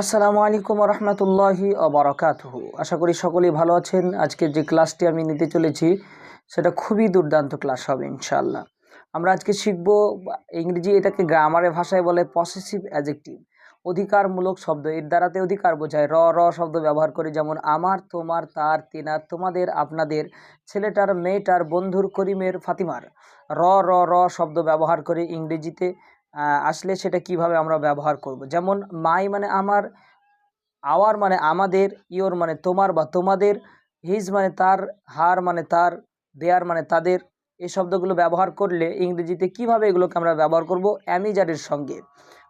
আসসালামু আলাইকুম রহমতুল্লাহি অবরাকাতহু আশা করি সকলেই ভালো আছেন। আজকের যে ক্লাসটি আমি নিতে চলেছি, সেটা খুবই দুর্দান্ত ক্লাস হবে ইনশাল্লাহ আমরা আজকে শিখব ইংরেজি এটাকে গ্রামারের ভাষায় বলে পসেসিভ অ্যাজেক্টিভ অধিকারমূলক শব্দ, এর দ্বারাতে অধিকার বোঝায়। র র শব্দ ব্যবহার করে যেমন, আমার, তোমার, তার, তেনার, তোমাদের, আপনাদের, ছেলেটার, মেয়েটার, বন্ধুর, করিমের, ফাতিমার। র র র শব্দ ব্যবহার করে ইংরেজিতে আসলে সেটা কীভাবে আমরা ব্যবহার করব? যেমন, মাই মানে আমার, আওয়ার মানে আমাদের ইওর মানে তোমার বা তোমাদের, হিজ মানে তার, হার মানে তার, দেয়ার মানে তাদের, এই শব্দগুলো ব্যবহার করলে ইংরেজিতে কীভাবে এগুলোকে আমরা ব্যবহার করব? অ্যামিজারের সঙ্গে।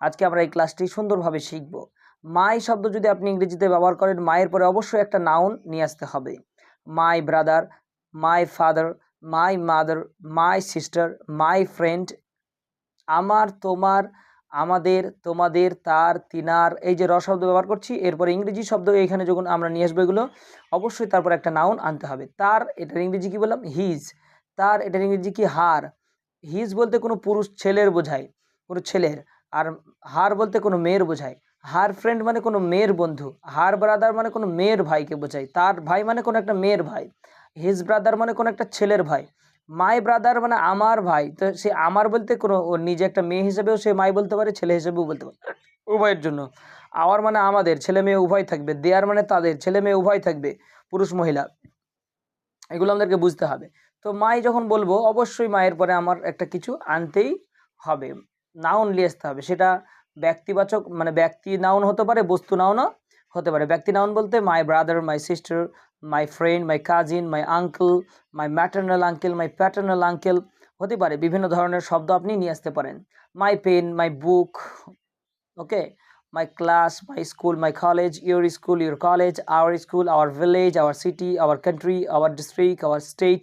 আজকে আমরা এই ক্লাসটি সুন্দরভাবে শিখব। মাই শব্দ যদি আপনি ইংরেজিতে ব্যবহার করেন মায়ের পরে অবশ্যই একটা নাউন নিয়ে আসতে হবে। My brother my father my mother my sister my friend আমার, তোমার, আমাদের, তোমাদের, তার, তিনার, এই যে র শব্দ ব্যবহার করছি, এরপরে ইংরেজি শব্দ এখানে যখন আমরা নিয়ে আসব এগুলো, অবশ্যই তারপর একটা নাউন আনতে হবে। তার, এটার ইংরেজি কি বললাম? হিজ তার, এটার ইংরেজি কি? হার হিজ বলতে কোনো পুরুষ ছেলের বোঝায়, কোনো ছেলের, আর হার বলতে কোনো মেয়ের বোঝায়। হার ফ্রেন্ড মানে কোনো মেয়ের বন্ধু হার ব্রাদার মানে কোনো মেয়ের ভাইকে বোঝায়, তার ভাই মানে কোনো একটা মেয়ের ভাই হিজ ব্রাদার মানে কোনো একটা ছেলের ভাই। মাই ব্রাদার মানে আমার ভাই। তো সে আমার বলতে কোনো, ও নিজে একটা মেয়ে হিসেবেও সে মাই বলতে পারে, ছেলে হিসেবেও বলতে পারে। উভয়ের জন্য। আওয়ার মানে আমাদের, ছেলে মেয়ে উভয় থাকবে। দেয়ার মানে তাদের, ছেলে মেয়ে উভয় থাকবে, পুরুষ মহিলা। এগুলো আমাদেরকে বুঝতে হবে। তো মাই যখন বলব, অবশ্যই মায়ের পরে আমার একটা কিছু আনতেই হবে। নাউন নিয়ে আসতে হবে। সেটা ব্যক্তিবাচক মানে ব্যক্তি নাউন হতে পারে, বস্তু নাউনও হতে পারে। ব্যক্তি নাউন বলতে my brother my sister my friend my cousin my uncle my maternal uncle my paternal uncle হতে পারে। বিভিন্ন ধরনের শব্দ আপনি নিয়ে আসতে পারেন। My pen my book okay my class my school my college your school your college our school our village our city our country our district our state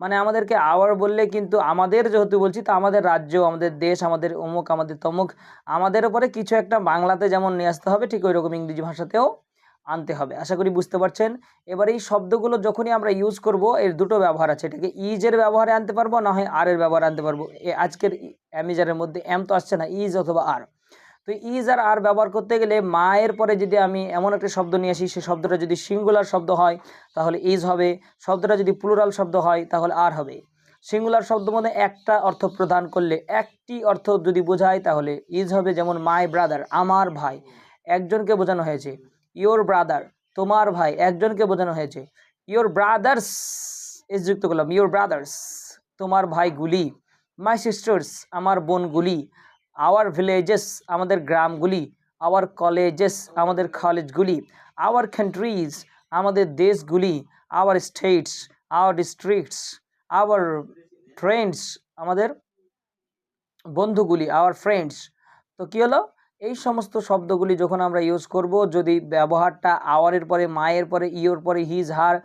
মানে আমাদেরকে আওয়ার বললে কিন্তু আমাদের যেহেতু বলছি, তো আমাদের রাজ্য, আমাদের দেশ, আমাদের অমুক, আমাদের তমুক, আমাদের উপরে কিছু একটা বাংলাতে যেমন নিয়ে আসতে হবে, ঠিক ওই রকম ইংরেজি ভাষাতেও আনতে হবে। আশা করি বুঝতে পারছেন। এবার এই শব্দগুলো যখনই আমরা ইউজ করব, এর দুটো ব্যবহার আছে। এটাকে ইজের ব্যবহারে আনতে পারব, না হয় আর এর ব্যবহারে আনতে পারব। আজকের অ্যামিজারের মধ্যে এম তো আসছে না ইজ অথবা আর তো ইজ আর আর ব্যবহার করতে গেলে মায়ের পরে যদি আমি এমন একটা শব্দ নিয়ে আসি সেই শব্দটা যদি সিঙ্গুলার শব্দ হয়, তাহলে ইজ হবে। শব্দটা যদি প্লুরাল শব্দ হয়, তাহলে আর হবে। সিঙ্গুলার শব্দ মধ্যে একটা অর্থ প্রদান করলে একটি অর্থ যদি বোঝায়, তাহলে ইজ হবে যেমন মাই ব্রাদার আমার ভাই। একজনকে বোঝানো হয়েছে ইয়োর ব্রাদার তোমার ভাই। একজনকে বোঝানো হয়েছে ইয়োর ব্রাদার্স এস যুক্ত করলাম ইয়োর ব্রাদার্স তোমার ভাইগুলি। মাই সিস্টার্স আমার বোনগুলি। আওয়ার ভিলেজেস আমাদের গ্রামগুলি আওয়ার কলেজেস আমাদের কলেজগুলি আওয়ার কান্ট্রিজ আমাদের দেশগুলি our states our districts our friends আমাদের বন্ধুগুলি আওয়ার ফ্রেন্ডস তো কী হলো? এই সমস্ত শব্দগুলি যখন আমরা ইউজ করব, যদি ব্যবহারটা আওয়ারের পরে, মায়ের পরে, ইয়োর পরে হিজ হার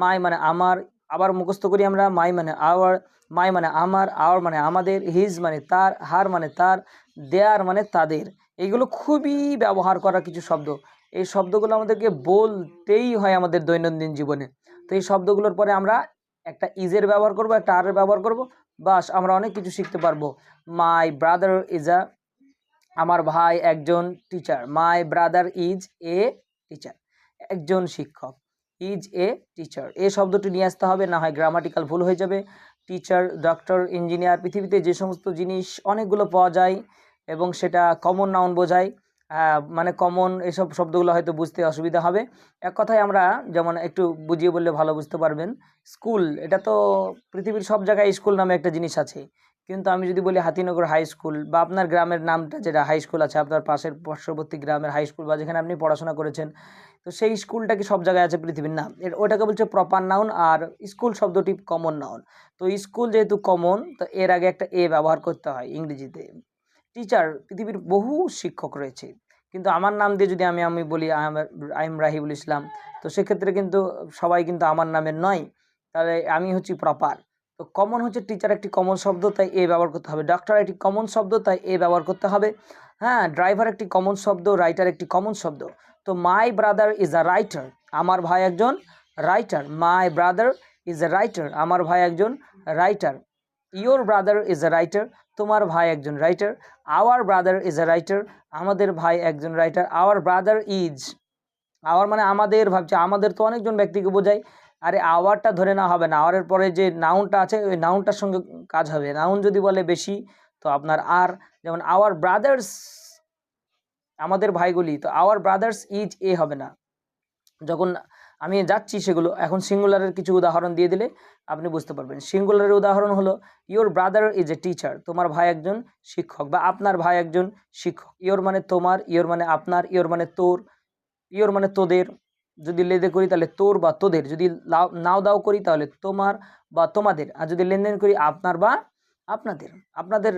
মাই মানে আমার আবার মুখস্থ করি আমরা, মাই মানে আওয়ার মাই মানে আমার আওয়ার মানে আমাদের হিজ মানে তার হার মানে তার দেয়ার মানে তাদের এইগুলো খুবই ব্যবহার করা কিছু শব্দ। এই শব্দগুলো আমাদেরকে বলতেই হয় আমাদের দৈনন্দিন জীবনে। তো এই শব্দগুলোর পরে আমরা একটা ইজের ব্যবহার করব, একটা আরের ব্যবহার করব, বাস আমরা অনেক কিছু শিখতে পারব। মাই ব্রাদার ইজ আ আমার ভাই একজন teacher my brother is a teacher একজন শিক্ষক। ইজ এ টিচার এ শব্দটি নিয়ে আসতে হবে, না হয় গ্রামাটিক্যাল ভুল হয়ে যাবে। টিচার ডক্টর ইঞ্জিনিয়ার পৃথিবীতে যে সমস্ত জিনিস অনেকগুলো পাওয়া যায় এবং সেটা কমন নাউন বোঝায়। মানে কমন এসব শব্দগুলো হয়তো বুঝতে অসুবিধা হবে। এক কথায় আমরা যেমন একটু বুঝিয়ে বললে ভালো বুঝতে পারবেন। স্কুল এটা তো পৃথিবীর সব জায়গায় স্কুল নামে একটা জিনিস আছে। কিন্তু আমি যদি বলি হাতিনগর হাই স্কুল বা আপনার গ্রামের নামটা যেটা হাই স্কুল আছে, আপনার পাশের পার্শ্ববর্তী গ্রামের হাই স্কুল বা যেখানে আপনি পড়াশোনা করেছেন, তো সেই স্কুলটা কি সব জায়গায় আছে পৃথিবীর নাম? ওটাকে বলছে প্রপার নাউন আর স্কুল শব্দটি কমন নাউন তো স্কুল যেহেতু কমন তো এর আগে একটা এ ব্যবহার করতে হয় ইংরেজিতে। টিচার পৃথিবীর বহু শিক্ষক রয়েছে। কিন্তু আমার নাম দিয়ে যদি আমি আমি বলি আই এম রাহিবুল ইসলাম তো সেক্ষেত্রে কিন্তু সবাই কিন্তু আমার নামের নয়। তাহলে আমি হচ্ছি প্রপার তো কমন হচ্ছে টিচার একটি কমন শব্দ, তাই এ ব্যবহার করতে হবে। ডাক্তার একটি কমন শব্দ, তাই এ ব্যবহার করতে হবে। হ্যাঁ ড্রাইভার একটি কমন শব্দ রাইটার একটি কমন শব্দ। তো my brother is a writer আমার ভাই একজন writer my brother is a writer আমার ভাই একজন writer your brother is a writer তোমার ভাই একজন writer our brother is a writer আমাদের ভাই একজন writer our brother is our মানে আমাদের ভাবছে, আমাদের তো অনেকজন ব্যক্তিকে বোঝায়। আরে আওয়ারটা ধরে না হবে না। আওয়ারের পরে যে নাউনটা আছে, ওই নাউনটার সঙ্গে কাজ হবে। নাউন যদি বলে বেশি, তো আপনার আর যেমন আওয়ার ব্রাদার্স আমাদের ভাইগুলি, তো আওয়ার ব্রাদার্স ইজ এ হবে না। যখন আমি যাচ্ছি সেগুলো, এখন সিঙ্গুলারের কিছু উদাহরণ দিয়ে দিলে আপনি বুঝতে পারবেন। সিঙ্গুলারের উদাহরণ হলো your brother is a teacher তোমার ভাই একজন শিক্ষক বা আপনার ভাই একজন শিক্ষক। ইওর মানে তোমার ইওর মানে আপনার ইওর মানে তোর ইওর মানে তোদের। যদি লেদে করি তাহলে তোর বা তোদের, যদি নাও দাও করি তাহলে তোমার বা তোমাদের, আর যদি লেনদেন করি আপনার বা আপনাদের। আপনাদের,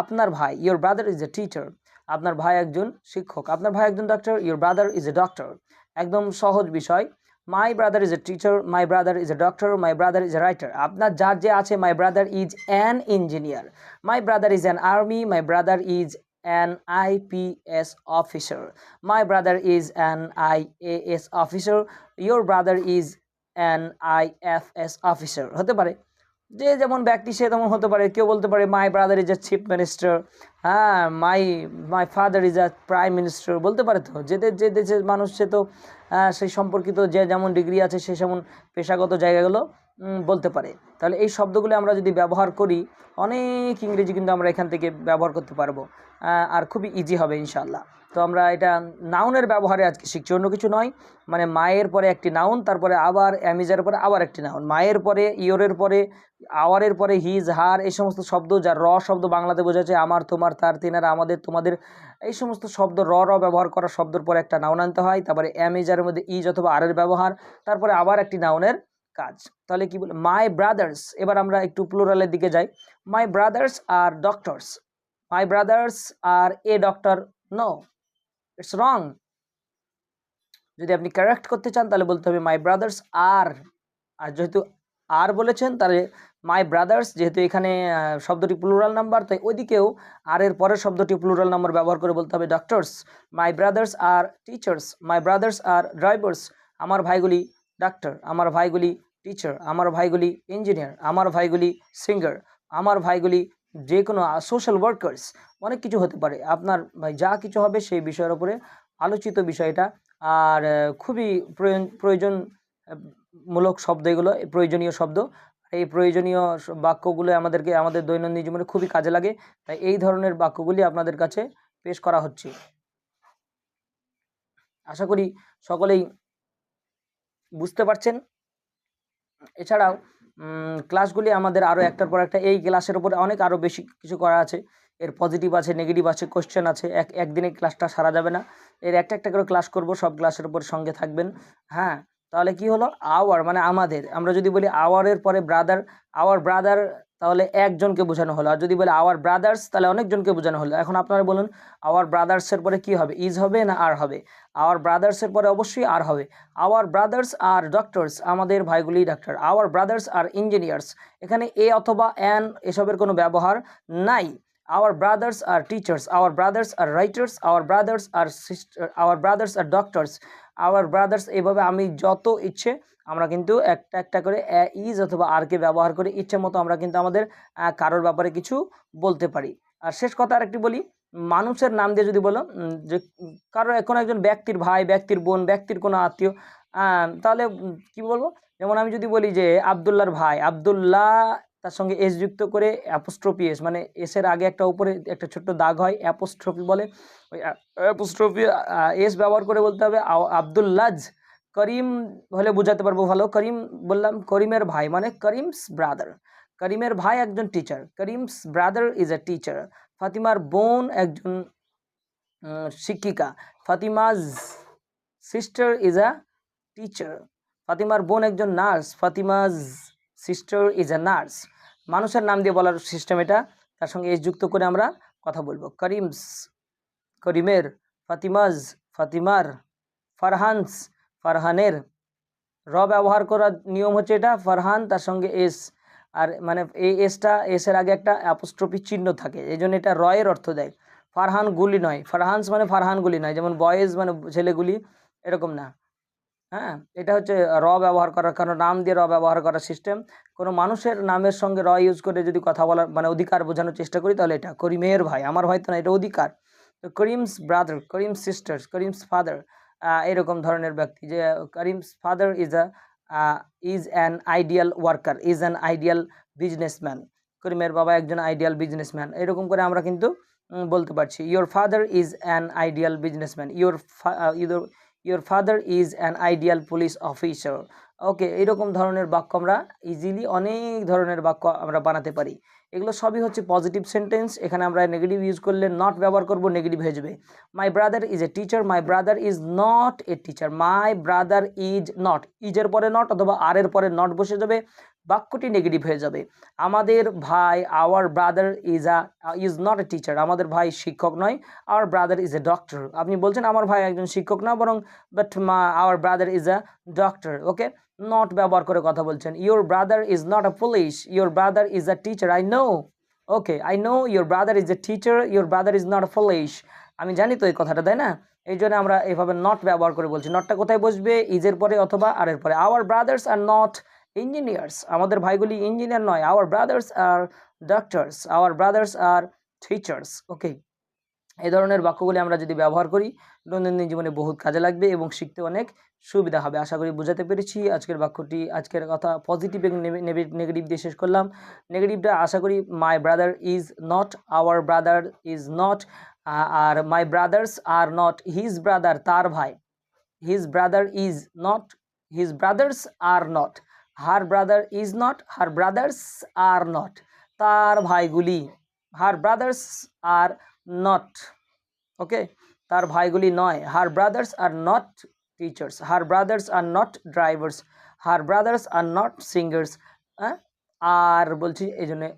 আপনার ভাই your brother is a teacher আপনার ভাই একজন শিক্ষক, আপনার ভাই একজন doctor your brother is a doctor একদম সহজ বিষয়। My brother is a teacher my brother is a doctor my brother is a writer আপনার যার যে আছে my brother is an engineer my brother is an army my brother is an IPS officer my brother is an IAS officer your brother is an IFS officer হতে পারে। যে যেমন ব্যক্তি, সে তেমন হতে পারে। কেউ বলতে পারে my brother is a chief minister হ্যাঁ my my father is a prime minister বলতে পারে তো। যে যে দেশের মানুষ, সে তো সেই সম্পর্কিত যে যেমন ডিগ্রি আছে, সে যেমন পেশাগত জায়গাগুলো বলতে পারে। তাহলে এই শব্দগুলো আমরা যদি ব্যবহার করি, অনেক ইংরেজি কিন্তু আমরা এখান থেকে ব্যবহার করতে পারব। আর খুবই ইজি হবে ইনশাল্লাহ তো আমরা এটা নাউনের ব্যবহারে আজকে শিখছি, অন্য কিছু নয়। মানে মায়ের পরে একটি নাউন তারপরে আবার অ্যামিজার পরে আবার একটি নাউন মায়ের পরে, ইয়োরের পরে, আওয়ারের পরে হিজ হার এই সমস্ত শব্দ, যা র শব্দ বাংলাতে বোঝাচ্ছে, আমার, তোমার, তার, তিনার, আমাদের, তোমাদের, এই সমস্ত শব্দ র র ব্যবহার করা শব্দের পরে একটা নাউন আনতে হয়। তারপরে অ্যামিজারের মধ্যে ইজ অথবা আরের ব্যবহার। তারপরে আবার একটি নাউনের কাজ। তাহলে কি বলে? মাই ব্রাদার্স এবার আমরা একটু প্লুরালের দিকে যাই। My brothers are doctors my brothers are a doctor no it's wrong যদি আপনি কারেক্ট করতে চান, তাহলে বলতে হবে মাই ব্রাদার্স আর আর যেহেতু আর বলেছেন, তাহলে মাই ব্রাদার্স যেহেতু এখানে শব্দটি প্লুরাল নাম্বার তাই ওইদিকেও আর এর পরের শব্দটি প্লুরাল নাম্বার ব্যবহার করে বলতে হবে doctors my brothers are teachers my brothers are drivers আমার ভাইগুলি ডাক্তার, আমার ভাইগুলি টিচার আমার ভাইগুলি ইঞ্জিনিয়ার আমার ভাইগুলি সিঙ্গার আমার ভাইগুলি যে কোনো সোশ্যাল ওয়ার্কার্স অনেক কিছু হতে পারে। আপনার ভাই যা কিছু হবে সেই বিষয়ের উপরে আলোচিত বিষয়টা আর খুবই প্রয়োজন, মূলক শব্দ এগুলো প্রয়োজনীয় শব্দ, এই প্রয়োজনীয় বাক্যগুলো আমাদেরকে, আমাদের দৈনন্দিন জীবনে খুবই কাজে লাগে। তাই এই ধরনের বাক্যগুলি আপনাদের কাছে পেশ করা হচ্ছে। আশা করি সকলেই বুঝতে পারছেন? এছাড়াও ক্লাসগুলি আমাদের আরও একটার পর একটা, এই ক্লাসের উপরে অনেক আরও বেশি কিছু করা আছে। এর পজিটিভ আছে নেগেটিভ আছে কোশ্চেন আছে, এক, একদিনে ক্লাসটা সারা যাবে না। এর একটা একটা করে ক্লাস করব, সব ক্লাসের উপর সঙ্গে থাকবেন। হ্যাঁ তাহলে কি হলো? আওয়ার মানে আমাদের। আমরা যদি বলি আওয়ারের পরে ব্রাদার আওয়ার ব্রাদার তাহলে একজনকে বোঝানো হলো। আর যদি বলে আওয়ার ব্রাদার্স তাহলে অনেকজনকে বোঝানো হলো। এখন আপনারা বলুন আওয়ার ব্রাদার্সের পরে কি হবে? ইজ হবে না আর হবে? আওয়ার ব্রাদার্সের পরে অবশ্যই আর হবে। আওয়ার ব্রাদার্স আর ডক্টরস আমাদের ভাইগুলি ডাক্তার আওয়ার ব্রাদার্স আর ইঞ্জিনিয়ার্স এখানে এ অথবা অ্যান এসবের কোনো ব্যবহার নাই। Our brothers are teachers our brothers are writers our brothers are sister our brothers are doctors our brothers এভাবে আমি যত ইচ্ছে আমরা কিন্তু একটা একটা করে ইজ অথবা আরকে ব্যবহার করে ইচ্ছে মতো আমরা কিন্তু আমাদের কারোর ব্যাপারে কিছু বলতে পারি। আর শেষ কথা আরেকটি বলি, মানুষের নাম দিয়ে যদি বলো যে, কারও কোনো একজন ব্যক্তির ভাই, ব্যক্তির বোন, ব্যক্তির কোনো আত্মীয় তাহলে কি বলব? যেমন আমি যদি বলি যে আবদুল্লার ভাই, আবদুল্লাহ তার সঙ্গে এস যুক্ত করে অ্যাপোস্ট্রফি এস মানে এসের আগে একটা উপরে একটা ছোট্ট দাগ হয় অ্যাপোস্ট্রফি বলে, ওই অ্যাপোস্ট্রফি এস ব্যবহার করে বলতে হবে আবদুল্লাজ করিম হলে বোঝাতে পারব ভালো। করিম বললাম, করিমের ভাই মানে করিমস ব্রাদার করিমের ভাই একজন teacher Karim's brother is a teacher ফাতিমার বোন একজন শিক্ষিকা। Fatima's sister is a teacher ফাতিমার বোন একজন nurse Fatima's sister is a nurse মানুষের নাম দিয়ে বলার সিস্টেম এটা। তার সঙ্গে এস যুক্ত করে আমরা কথা বলব। করিমস, করিমের ফাতিমাজ ফাতিমার, ফারহানস ফারহানের র ব্যবহার করার নিয়ম হচ্ছে এটা, ফারহান তার সঙ্গে এস। আর মানে এই এসটা, এসের আগে একটা অ্যাপোস্ট্রফি চিহ্ন থাকে, এই জন্য এটা রয়ের অর্থ দেয়। ফারহান গুলি নয়, ফারহানস মানে ফারহান গুলি নয়, যেমন বয়েজ মানে ছেলেগুলি, এরকম না। হ্যাঁ এটা হচ্ছে র ব্যবহার করার, কারণ নাম দিয়ে র ব্যবহার করার সিস্টেম। কোনো মানুষের নামের সঙ্গে র ইউজ করে যদি কথা বলার মানে অধিকার বোঝানোর চেষ্টা করি, তাহলে এটা করিমের ভাই, আমার ভাই তো না, এটা অধিকার। তো Karim's brother Karim sisters, Karim's father এরকম ধরনের ব্যক্তি যে Karim's father is a is an ideal worker, is an ideal businessman. করিমের বাবা একজন আইডিয়াল বিজনেসম্যান। এরকম করে আমরা কিন্তু বলতে পারছি your father is an ideal businessman your your father is an ideal police officer okay এরকম ধরনের বাক্য আমরা ইজিলি অনেক ধরনের বাক্য আমরা বানাতে পারি। এগুলো সবই হচ্ছে পজিটিভ সেন্টেন্স এখানে আমরা নেগেটিভ ইউজ করলে নট ব্যবহার করব নেগেটিভ হয়ে যাবে। My brother is a teacher my brother is not a teacher my brother is not ইজের পরে নট অথবা আর এর পরে নট বসে যাবে। বাক্যটি নেগেটিভ হয়ে যাবে। আমাদের ভাই our brother is a is not a teacher আমাদের ভাই শিক্ষক নয় our brother is a doctor আপনি বলছেন আমার ভাই একজন শিক্ষক না, বরং বাট মা our brother is a doctor okay not ব্যবহার করে কথা বলছেন। Your brother is not a police your brother is a teacher I know okay I know your brother is a teacher your brother is not a police আমি জানি তো এই কথাটা, তাই না? এই জন্য আমরা এভাবে নট ব্যবহার করে বলছি। নটটা কোথায় বসবে? ইজের পরে অথবা আর এর পরে? Our brothers are not engineers আমাদের ভাইগুলি ইঞ্জিনিয়ার নয় our brothers are doctors our brothers are teachers okay এই ধরনের বাক্যগুলি আমরা যদি ব্যবহার করি, দৈনন্দিন জীবনে বহুত কাজে লাগবে এবং শিখতে অনেক সুবিধা হবে। আশা করি বোঝাতে পেরেছি। আজকের বাক্যটি, আজকের কথা পজিটিভ এবং নেগেটিভ দিয়ে শেষ করলাম। নেগেটিভটা আশা করি my brother is not our brother is not R my brothers are not his brother তার ভাই his brother is not his brothers are not her brother is not her brothers are not তার ভাইগুলি হার brothers are not okay তার ভাইগুলি নয়। Her brothers are not teachers her brothers are not drivers her brothers are not singers হ্যাঁ আর বলছি এই জন্যে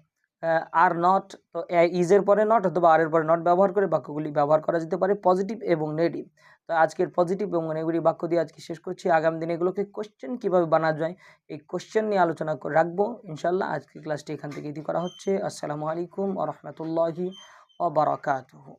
আর নট তো ইজের পরে নট অথবা আর এর পরে নট ব্যবহার করে বাক্যগুলি ব্যবহার করা যেতে পারে পজিটিভ এবং নেগেটিভ তো আজকের পজিটিভ এবং নেগেটিভ বাক্য দিয়ে আজকে শেষ করছি। আগামী দিনে এগুলোকে কোশ্চেন কীভাবে বানা যায়, এই কোশ্চেন নিয়ে আলোচনা করে রাখব ইনশাল্লাহ আজকের ক্লাসটি এখান থেকে ইতি করা হচ্ছে। আসসালামু আলাইকুম আ রহমতুল্লাহি ও বারাকাতুহু।